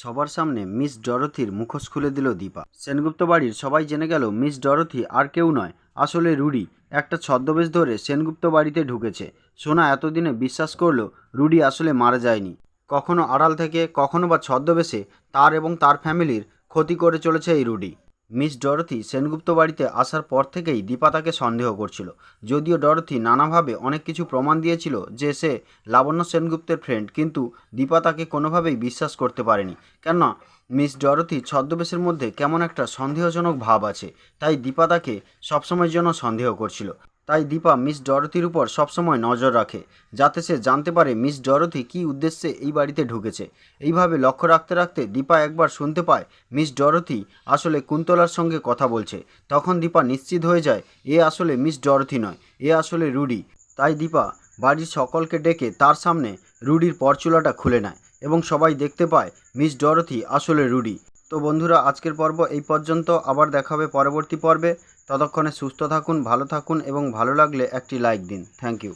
সবার সামনে মিস ডরথির মুখোশ খুলে দিল দীপা। সেনগুপ্ত বাড়ির সবাই জেনে গেল, মিস ডরথি আর কেউ নয়। আসলে রুডি একটা ছদ্মবেশ ধরে সেনগুপ্ত বাড়িতে ঢুকেছে। সোনা এতদিনে বিশ্বাস করল, রুডি আসলে মারা যায়নি। কখনো আড়াল থেকে, কখনো বা ছদ্মবেশে তার এবং তার ফ্যামিলির ক্ষতি করে চলেছে এই রুডি। মিস ডরথি সেনগুপ্ত বাড়িতে আসার পর থেকেই দীপা তাকে সন্দেহ করছিল। যদিও ডরথি নানাভাবে অনেক কিছু প্রমাণ দিয়েছিল যে সে লাবণ্য সেনগুপ্তের ফ্রেন্ড কিন্তু দীপা তাকে কোনোভাবেই বিশ্বাস করতে পারেনি। কেননা, মিস ডরথি ছদ্মবেশের মধ্যে কেমন একটা সন্দেহজনক ভাব আছে, তাই দীপা তাকে সবসময়ের জন্য সন্দেহ করছিল। তাই দীপা মিস ডরথির উপর সবসময় নজর রাখে, যাতে সে জানতে পারে মিস ডরথি কী উদ্দেশ্যে এই বাড়িতে ঢুকেছে। এইভাবে লক্ষ্য রাখতে রাখতে দীপা একবার শুনতে পায়, মিস ডরথি আসলে কুন্তলার সঙ্গে কথা বলছে। তখন দীপা নিশ্চিত হয়ে যায়, এ আসলে মিস ডরথি নয়, এ আসলে রুডি। তাই দীপা বাড়ির সকলকে ডেকে তার সামনে রুডির পরচুলাটা খুলে নেয় এবং সবাই দেখতে পায়, মিস ডরথি আসলে রুডি। তো বন্ধুরা, আজকের পর্ব এই পর্যন্ত। আবার দেখা হবে পরবর্তী পর্বে। ততক্ষণে সুস্থ থাকুন, ভালো থাকুন এবং ভালো লাগলে একটি লাইক দিন। Thank you